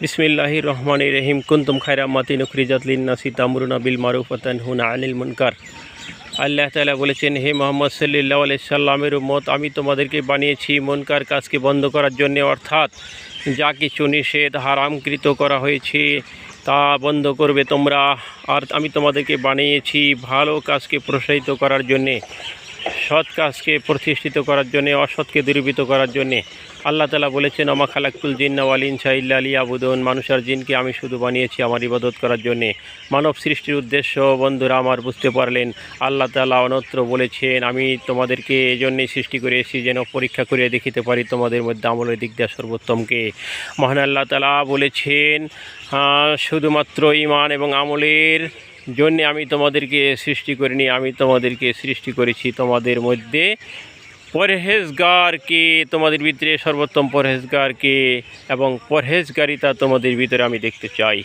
বিসমিল্লাহি রহমান রহিম কুন্তুম খায়রা মাতিন উখরিজাত লিন্নাসি তামরুনা বিল মারুফ হুনা আনিল মুনকার। আল্লাহ তাআলা বলেছেন, হে মোহাম্মদ সাল্লাহ সাল্লামের উম্মত, আমি তোমাদেরকে বানিয়েছি মনকার কাজকে বন্ধ করার জন্য, অর্থাৎ যা কিছু নিষেধ হারামকৃত করা হয়েছে, তা বন্ধ করবে তোমরা। আর আমি তোমাদেরকে বানিয়েছি ভালো কাজকে প্রসারিত করার জন্যে। সৎ কাজকে প্রতিষ্ঠিত করার জন্যে, অসৎকে দূরীভূত করার জন্যে। আল্লাহ তালা বলেছেন আমা খালাকুল জিন্নাওয়াল ইনসা ইল্লা আলী আবুদন মানুষের জিনকে আমি শুধু বানিয়েছি আমার ইবাদত করার জন্যে। মানব সৃষ্টির উদ্দেশ্য, বন্ধুরা আমার বুঝতে পারলেন, আল্লাহ তালা অনত্র বলেছেন, আমি তোমাদেরকে এই জন্যেই সৃষ্টি করেছি যেন পরীক্ষা করে দেখিতে পারি তোমাদের মধ্যে আমলের দিক দিয়ে সর্বোত্তমকে। মহান আল্লাহ তালা বলেছেন শুধুমাত্র ইমান এবং আমলের জন্যে আমি তোমাদেরকে সৃষ্টি করিনি, আমি তোমাদেরকে সৃষ্টি করেছি তোমাদের মধ্যে। পরহেজগারকে তোমাদের ভিতরে, সর্বোত্তম পরহেজগারকে এবং পরহেজগারিতা তোমাদের ভিতরে আমি দেখতে চাই।